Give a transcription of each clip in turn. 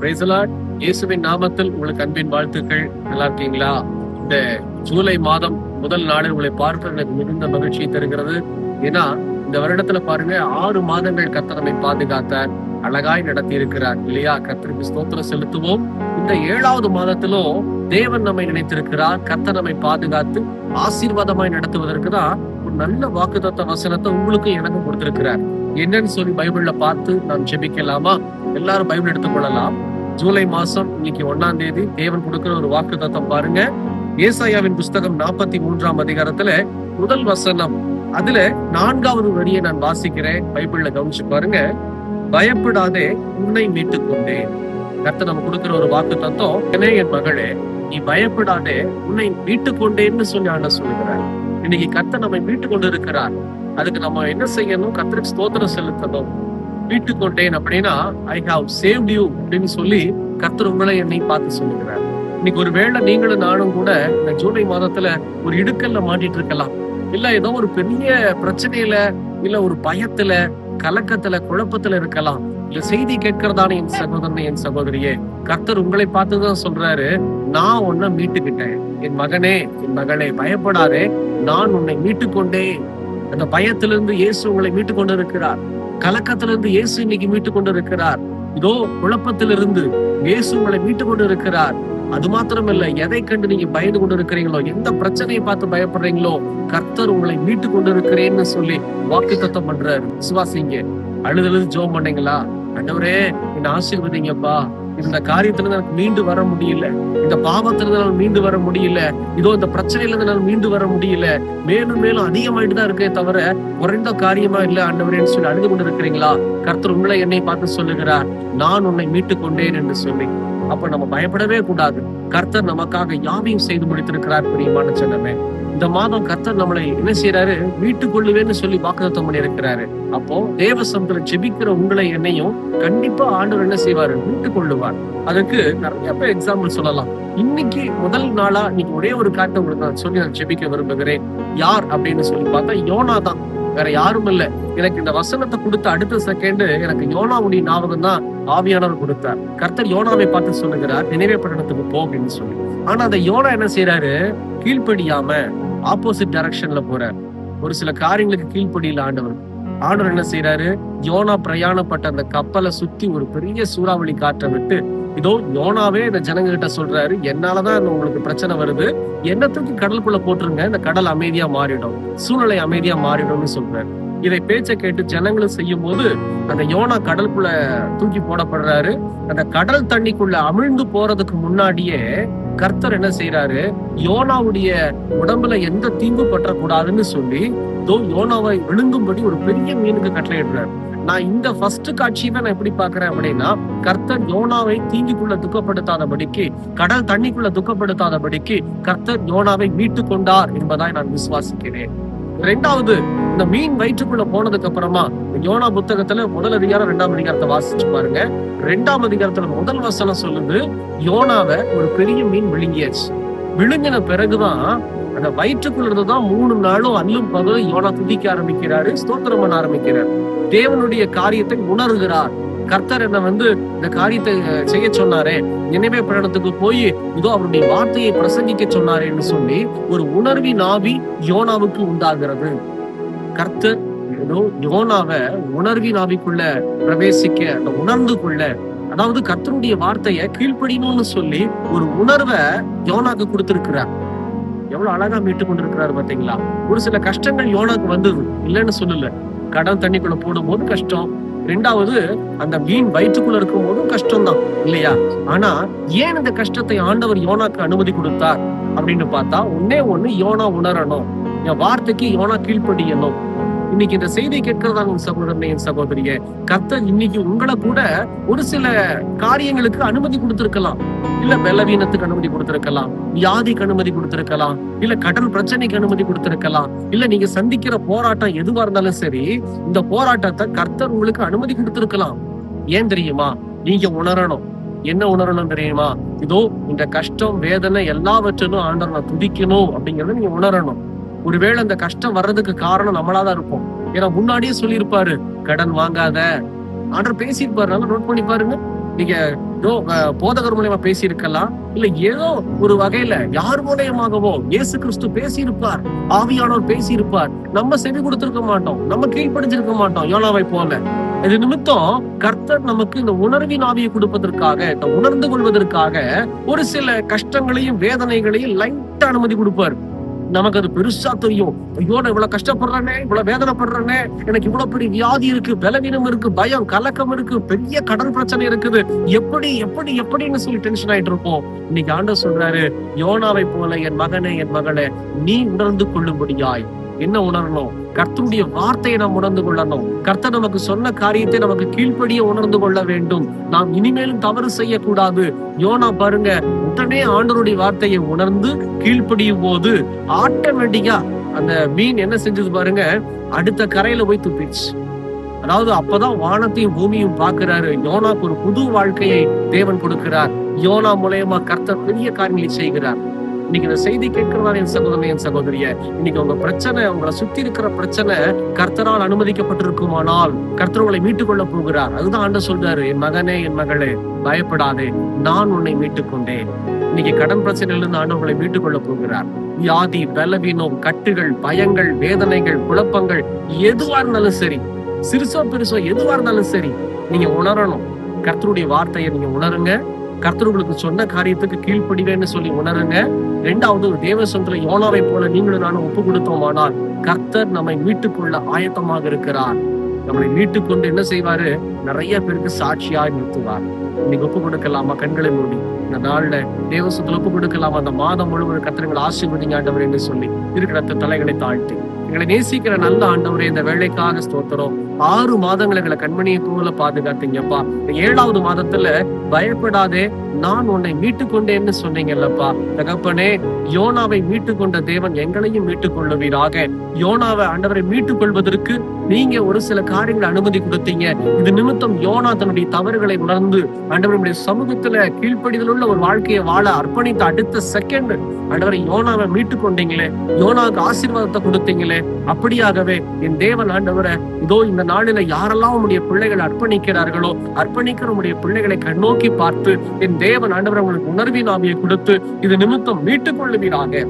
பிரைசலாட் இயேசுவின் நாமத்தில் உங்களுக்கு அன்பின் வாழ்த்துக்கள். நல்லா இருக்கீங்களா இந்த ஜூலை மாதம் முதல் நாளில் உங்களை பார்ப்பது எனக்கு மிகுந்த மகிழ்ச்சியை தருகிறது. ஏன்னா இந்த வருடத்துல பாருங்க ஆறு மாதங்கள் கத்தனமை பாதுகாத்தார் அழகாய் நடத்தி இருக்கிறார் இல்லையா? கர்த்தருக்கு ஸ்தோத்திரம் செலுத்துவோம். இந்த ஏழாவது மாதத்திலும் தேவன் நம்மை நினைத்திருக்கிறார். கத்தனமை நம்மை பாதுகாத்து ஆசீர்வாதமாய் நடத்துவதற்கு தான் ஒரு நல்ல வாக்குதத்த வசனத்தை உங்களுக்கு எனக்கு கொடுத்திருக்கிறார். என்னன்னு சொல்லி பைபிள்ல பார்த்து நாம் ஜெபிக்கலாமா? எல்லாரும் பைபிள் எடுத்துக்கொள்ளலாம் ஜூலை மாசம் இன்னைக்கு ஒன்னாம் தேதி தேவன் கொடுக்கிற ஒரு வாக்கு தத்தம் பாருங்க. ஏசாயாவின் புஸ்தகம் நாற்பத்தி மூன்றாம் அதிகாரத்துல முதல் வசனம். அதுல நான்காவது வரியை நான் வாசிக்கிறேன். பைபிள்ல கவனிச்சு பாருங்க. பயப்படாதே உன்னை மீட்டுக் கொண்டேன் கர்த்தர் நம்ம கொடுக்கிற ஒரு வாக்கு தத்தம் "என்னே என் மகளே நீ பயப்படாதே உன்னை மீட்டுக் கொண்டேன்னு சொல்லி ஆண்ட சொல்லுகிறார். இன்னைக்கு கர்த்தர் நம்மை மீட்டு கொண்டு இருக்கிறார் அதுக்கு நம்ம என்ன செய்யணும்? கத்திரிக்கு ஸ்தோத்திரம் செலுத்தணும். மீட்டு கொண்டேன் அப்படின்னா ஐ ஹாவ் சேவ்ட் யூ அப்படின்னு சொல்லி கர்த்தர் உங்களை என்னை பார்த்து சொல்லுகிறார். இன்னைக்கு ஒருவேளை நீங்களும் நானும் கூட இந்த ஜூலை மாதத்துல ஒரு இடுக்கல்ல மாட்டிட்டு இருக்கலாம். இல்ல ஏதோ ஒரு பெரிய பிரச்சனையில இல்ல ஒரு பயத்துல கலக்கத்துல குழப்பத்துல இருக்கலாம். இல்ல செய்தி கேட்கிறதான என் சகோதரன் என் சகோதரியே கர்த்தர் உங்களை பார்த்துதான் சொல்றாரு. நான் உன்னை மீட்டுக்கிட்டேன். என் மகனே என் மகளே பயப்படாதே. நான் உன்னை மீட்டுக்கொண்டே அந்த பயத்திலிருந்து இயேசு உங்களை மீட்டு கொண்டு இருக்கிறார் கலக்கத்திலிருந்து இயேசு இன்னைக்கு மீட்டு கொண்டு இருக்கிறார் இதோ குழப்பத்திலிருந்து இயேசு உங்களை மீட்டு கொண்டு இருக்கிறார் அது மாத்திரம் இல்ல எதை கண்டு நீங்க பயந்து கொண்டு இருக்கிறீங்களோ எந்த பிரச்சனையை பார்த்து பயப்படுறீங்களோ கர்த்தர் உங்களை மீட்டு கொண்டு இருக்கிறேன்னு சொல்லி வாக்கு தத்தம் பண்றாரு. விசுவாசிங்க அழுதழுது ஜோம் பண்ணீங்களா? அண்டவரே என்ன ஆசீர்வதிங்கப்பா. இந்த காரியத்துல எனக்கு மீண்டு வர முடியல. இந்த பாவத்துல நான் மீண்டு வர முடியல. இதோ இந்த பிரச்சனையில இருந்து என்னால மீண்டு வர முடியல. மேலும் மேலும் அதிகமாயிட்டு தான் இருக்கே தவிர குறைந்த காரியமா இல்ல ஆண்டவரேன்னு சொல்லி அழுது கொண்டு இருக்கிறீங்களா கர்த்தர் உங்களை என்னை பார்த்து சொல்லுகிறார் நான் உன்னை மீட்டு கொண்டேன் என்று சொல்லி. அப்ப நம்ம பயப்படவே கூடாது. கர்த்தர் நமக்காக யாவையும் செய்து முடித்திருக்கிறார் பிரியமான சொன்னமே இந்த மாதம் கர்த்தர் நம்மளை என்ன செய்யறாரு மீட்டுக் கொள்ளுவேன்னு சொல்லி வாக்குத்தம் பண்ணி இருக்கிறாரு அப்போ தேவ சமத்துல ஜெபிக்கிற உங்களை என்னையும் கண்டிப்பா ஆண்டவர் என்ன செய்வாரு? மீட்டுக் கொள்ளுவார் அதுக்கு நிறைய பேர் எக்ஸாம்பிள் சொல்லலாம். இன்னைக்கு முதல் நாளா இன்னைக்கு ஒரே ஒரு காட்டை உங்களுக்கு நான் சொல்லி நான் ஜெபிக்க விரும்புகிறேன். யார் அப்படின்னு சொல்லி பார்த்தா யோனா தான் வேற யாரும் இல்ல. எனக்கு இந்த வசனத்தை கொடுத்த அடுத்த செகண்ட் எனக்கு யோனாவுடைய ஞாபகம் தான் ஆவியானவர் கொடுத்தார். கர்த்தர் யோனாவை பார்த்து சொல்லுகிறார் நினைவே பட்டணத்துக்கு போ அப்படின்னு சொல்லி. ஆனா அந்த யோனா என்ன செய்யறாரு கீழ்ப்படியாம ஆப்போசிட் டைரக்ஷன்ல போறார். ஒரு சில காரியங்களுக்கு கீழ்ப்படியில் ஆண்டவர். ஆண்டவர் என்ன செய்யறாரு யோனா பிரயாணப்பட்ட அந்த கப்பலை சுத்தி ஒரு பெரிய சூறாவளி காற்றை விட்டு இதோ யோனாவே இந்த ஜனங்க கிட்ட சொல்றாரு என்னாலதான் உங்களுக்கு பிரச்சனை வருது. என்னத்துக்கு கடலுக்குள்ள போட்டுருங்க. இந்த கடல் அமைதியா மாறிடும். சூழ்நிலை அமைதியா மாறிடும்னு சொல்றாரு. இதை பேச்சை கேட்டு ஜனங்களும் செய்யும் போது அந்த யோனா கடலுக்குள்ள தூக்கி போடப்படுறாரு. அந்த கடல் தண்ணிக்குள்ள அமிழ்ந்து போறதுக்கு முன்னாடியே கர்த்தர் என்ன செய்யறாரு யோனாவுடைய உடம்புல எந்த தீங்கு பற்றக்கூடாதுன்னு சொல்லி தோ யோனாவை விழுங்கும்படி ஒரு பெரிய மீனுக்கு கட்டளையிடுறாரு. நான் இந்த ஃபர்ஸ்ட் காட்சியவே நான் எப்படி பாக்குறேன் அப்படின்னா கர்த்தர் யோனாவை தீங்குக்குள்ள துக்கப்படுத்தாதபடிக்கு கடல் தண்ணிக்குள்ள துக்கப்படுத்தாதபடிக்கு கர்த்தர் யோனாவை மீட்டு கொண்டார் என்பதாய் நான் விசுவாசிக்கிறேன். ரெண்டாவது இந்த மீன் வயிற்றுக்குள்ள போனதுக்கு அப்புறமா யோனா புத்தகத்துல முதல் அதிகாரம் ரெண்டாம் அதிகாரத்தை வாசிச்சு பாருங்க. ரெண்டாம் அதிகாரத்துல முதல் வசனம் சொல்லுது யோனாவை ஒரு பெரிய மீன் விழுங்கியாச்சு. விழுங்கின பிறகுதான் அந்த வயிற்றுக்குள்ள இருந்துதான் மூணு நாளும் அல்லும் பகலும் யோனா துதிக்க ஆரம்பிக்கிறாரு ஸ்தோத்திரம் பண்ண ஆரம்பிக்கிறார். தேவனுடைய காரியத்தை உணர்கிறார். கர்த்தர் என்ன வந்து இந்த காரியத்தை செய்ய சொன்னாரே. நினைவே பிரணத்துக்கு போய் இதோ அவருடைய வார்த்தையை பிரசங்கிக்க சொன்னாரேன்னு சொல்லி ஒரு உணர்வி நாவி யோனாவுக்கு உண்டாகிறது. கர்த்தர் ஏதோ யோனாவை உணர்வி நாவிக்குள்ள பிரவேசிக்க அந்த உணர்ந்து கொள்ள அதாவது கர்த்தருடைய வார்த்தையை கீழ்ப்படியணும்னு சொல்லி ஒரு உணர்வை யோனாக்கு கொடுத்திருக்கிறார். எவ்வளவு அழகா மீட்டு கொண்டிருக்கிறாரு பாத்தீங்களா? ஒரு சில கஷ்டங்கள் யோனாக்கு வந்தது. இல்லைன்னு சொல்லல. கடன் தண்ணிக்குள்ள போடும்போது கஷ்டம். ரெண்டாவது அந்த மீன் வயிற்றுக்குள்ள இருக்கும் போதும் கஷ்டம் தான் இல்லையா? ஆனா ஏன் இந்த கஷ்டத்தை ஆண்டவர் யோனாக்கு அனுமதி கொடுத்தார் அப்படின்னு பார்த்தா ஒன்னே ஒண்ணு யோனா உணரணும். என் வார்த்தைக்கு யோனா கீழ்ப்படியணும். இன்னைக்கு இந்த செய்தி கேட்கிறதாங்க உன் சகோதரனே என் சகோதரிய. கர்த்தர் இன்னைக்கு உங்களை கூட ஒரு சில காரியங்களுக்கு அனுமதி கொடுத்திருக்கலாம். இல்ல பலவீனத்துக்கு அனுமதி கொடுத்திருக்கலாம். வியாதிக்கு அனுமதி கொடுத்திருக்கலாம். இல்ல கடன் பிரச்சனைக்கு அனுமதி கொடுத்திருக்கலாம். இல்ல நீங்க சந்திக்கிற போராட்டம் எதுவா இருந்தாலும் சரி இந்த போராட்டத்தை கர்த்தர் உங்களுக்கு அனுமதி கொடுத்திருக்கலாம். ஏன் தெரியுமா? நீங்க உணரணும். என்ன உணரணும் தெரியுமா? இதோ இந்த கஷ்டம் வேதனை எல்லாவற்றிலும் ஆண்டவர் நான் துதிக்கணும் அப்படிங்கறத நீங்க உணரணும். ஒருவேளை அந்த கஷ்டம் வர்றதுக்கு காரணம் நம்மளாதான் இருப்போம். ஏன்னா முன்னாடியே சொல்லியிருப்பாரு கடன் வாங்காத. ஆண்டர் பேசியிருப்பாரு நல்லா நோட் பண்ணி பாருங்க. நீங்க ஏதோ போதகர் மூலியமா பேசி இருக்கலாம் இல்ல ஏதோ ஒரு வகையில யார் மூலியமாகவோ இயேசு கிறிஸ்து பேசியிருப்பார் ஆவியானவர் பேசியிருப்பார். நம்ம செவி கொடுத்திருக்க மாட்டோம் நம்ம கீழ்ப்படிஞ்சிருக்க மாட்டோம் யோனாவை போல. இது நிமித்தம் கர்த்தர் நமக்கு இந்த உணர்வின் ஆவியை கொடுப்பதற்காக இந்த உணர்ந்து கொள்வதற்காக ஒரு சில கஷ்டங்களையும் வேதனைகளையும் லைட்டா அனுமதி கொடுப்பார். நமக்கு அது பெருசா தெரியும். ஐயோ நான் இவ்வளவு கஷ்டப்படுறேனே இவ்வளவு வேதனைப்படுறேனே எனக்கு இவ்வளவு பெரிய வியாதி இருக்கு பலவீனம் இருக்கு பயம் கலக்கம் இருக்கு பெரிய கடன் பிரச்சனை இருக்குது. எப்படி எப்படி எப்படின்னு சொல்லி டென்ஷன் ஆயிட்டு இருப்போம். இன்னைக்கு ஆண்டவர் சொல்றாரு யோனாவை போல என் மகனே என் மகளே நீ உணர்ந்து கொள்ளும்படியாய். என்ன உணரணும்? கர்த்தருடைய வார்த்தையை நாம் உணர்ந்து கொள்ளணும். கர்த்தர் நமக்கு சொன்ன காரியத்தை நமக்கு கீழ்ப்படிய உணர்ந்து கொள்ள வேண்டும். நாம் இனிமேலும் தவறு செய்யக்கூடாது. யோனா பாருங்க உடனே ஆண்டவருடைய வார்த்தையை உணர்ந்து கீழ்ப்படியும் போது ஆட்டோமேட்டிக்கா அந்த மீன் என்ன செஞ்சது பாருங்க அடுத்த கரையில போய் துப்பிடுச்சு அதாவது அப்பதான் வானத்தையும் பூமியும் பாக்குறாரு யோனாக்கு ஒரு புது வாழ்க்கையை தேவன் கொடுக்கிறார். யோனா மூலயமா கர்த்தர் பெரிய காரியங்களை செய்கிறார். இன்னைக்கு இந்த செய்தி கேட்கிறதான என் சகோதரன் என் சகோதரிய இன்னைக்கு உங்க பிரச்சனை உங்களை சுத்தி இருக்கிற பிரச்சனை கர்த்தரால் அனுமதிக்கப்பட்டிருக்குமானால் கர்த்தர் உங்களை மீட்டுக் கொள்ள போகிறார். அதுதான் ஆண்டு சொல்றாரு என் மகனே என் மகளே பயப்படாதே நான் உன்னை மீட்டுக் கொண்டேன் இன்னைக்கு கடன் பிரச்சனையிலிருந்து ஆண்டு உங்களை மீட்டுக் கொள்ள போகிறார். வியாதி பலவீனம் கட்டுகள் பயங்கள் வேதனைகள் குழப்பங்கள் எதுவா இருந்தாலும் சரி சிறுசோ பெருசோ எதுவா இருந்தாலும் சரி நீங்க உணரணும். கர்த்தருடைய வார்த்தையை நீங்க உணருங்க. கர்த்தர் உங்களுக்கு சொன்ன காரியத்துக்கு கீழ்ப்படிவேன்னு சொல்லி உணருங்க. ரெண்டாவது தேவசந்திர யோனாவை போல நீங்களும் நானும் ஒப்பு கொடுத்தோமானால் கர்த்தர் நம்மை மீட்டுக்கொள்ள ஆயத்தமாக இருக்கிறார். நம்மளை மீட்டுக் கொண்டு என்ன செய்வாரு? நிறைய பேருக்கு சாட்சியாக நிறுத்துவார். இன்னைக்கு ஒப்பு கொடுக்கலாமா கண்களை மூடி. இந்த நாள்ல தேவசத்துல ஒப்பு கொடுக்கலாமா அந்த மாதம் முழுவதும் கத்திரங்களை ஆசீர்வதிங்க ஆண்டவர் என்று சொல்லி இருக்கிற தலைகளை தாழ்த்தி. எங்களை நேசிக்கிற நல்ல ஆண்டவரே இந்த வேலைக்காக ஸ்தோத்திரம். ஆறு மாதங்கள் எங்களை கண்மணியை போல பாதுகாத்தீங்கப்பா. ஏழாவது மாதத்துல பயப்படாதே நான் உன்னை மீட்டுக் கொண்டேன்னு சொன்னீங்கல்லப்பா. தகப்பனே யோனாவை மீட்டுக் கொண்ட தேவன் எங்களையும் மீட்டுக் கொள்ளுவீராக யோனாவை ஆண்டவரை மீட்டுக் கொள்வதற்கு நீங்க ஒரு சில காரியங்களை அனுமதி கொடுத்தீங்க. இது நிமித்தம் யோனா தன்னுடைய தவறுகளை உணர்ந்து ஆண்டவருடைய சமூகத்துல கீழ்ப்படிதல் உள்ள ஒரு வாழ்க்கையை வாழ அர்ப்பணித்த அடுத்த செகண்ட் ஆண்டவரை யோனாவை மீட்டு கொண்டீங்களே. யோனாவுக்கு ஆசீர்வாதத்தை கொடுத்தீங்களே. அப்படியாகவே என் தேவன் ஆண்டவரை இதோ இந்த நாளில யாரெல்லாம் உடைய பிள்ளைகளை அர்ப்பணிக்கிறார்களோ அர்ப்பணிக்கிற உடைய பிள்ளைகளை கண்ணோக்கி பார்த்து என் தேவன் ஆண்டவர் உங்களுக்கு உணர்வின் ஆவியை கொடுத்து இது நிமித்தம் மீட்டுக் கொள்ளுவீராக.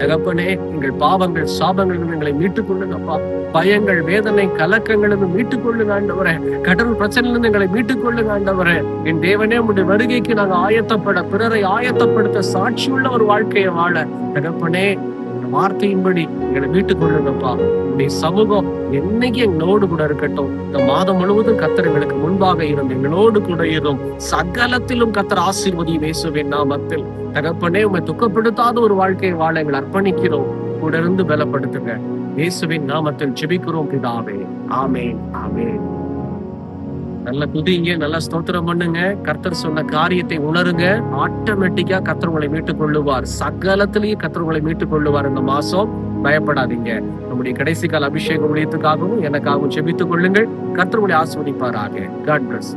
தகப்பனே எங்கள் பாவங்கள் சாபங்கள் எங்களை மீட்டுக் கொள்ளுங்கப்பா பயங்கள் வேதனை கலக்கங்களிலிருந்து மீட்டுக் கொள்ளுங்க ஆண்டவரே. கடன் பிரச்சனையிலிருந்து எங்களை மீட்டுக் கொள்ளுங்க ஆண்டவரே. என் தேவனே உடைய வருகைக்கு நாங்க ஆயத்தப்பட பிறரை ஆயத்தப்படுத்த சாட்சியுள்ள ஒரு வாழ்க்கையை வாழ. தகப்பனே வார்த்தையின்படி எங்களை மீட்டுக் கொள்ளுங்கப்பா உடைய சமூகம் என்னைக்கு எங்களோடு கூட இருக்கட்டும். இந்த மாதம் முழுவதும் கத்தர் எங்களுக்கு முன்பாக இருந்து எங்களோடு கூட இரும். சகலத்திலும் கத்தர் ஆசீர்வதி இயேசுவின் நாமத்தில். தகப்பனே உண்மை துக்கப்படுத்தாத ஒரு வாழ்க்கையை வாழ எங்களை அர்ப்பணிக்கிறோம். கூட இருந்து பலப்படுத்துங்க. இயேசுவின் நாமத்தில் ஜெபிக்கிறோம் பிதாவே. ஆமே ஆமே நல்ல துதிங்க நல்லா ஸ்தோத்திரம் பண்ணுங்க. கர்த்தர் சொன்ன காரியத்தை உணருங்க. ஆட்டோமேட்டிக்கா கர்த்தர் உங்களை மீட்டுக் கொள்ளுவார் சகலத்திலேயே கர்த்தர் உங்களை மீட்டுக் கொள்ளுவார் இந்த மாசம் பயப்படாதீங்க. நம்முடைய கடைசி கால அபிஷேக ஊழியத்துக்காகவும் எனக்காகவும் செபித்துக் கொள்ளுங்கள். கர்த்தர் உங்களை ஆஸ்வதிப்பாராக. God plus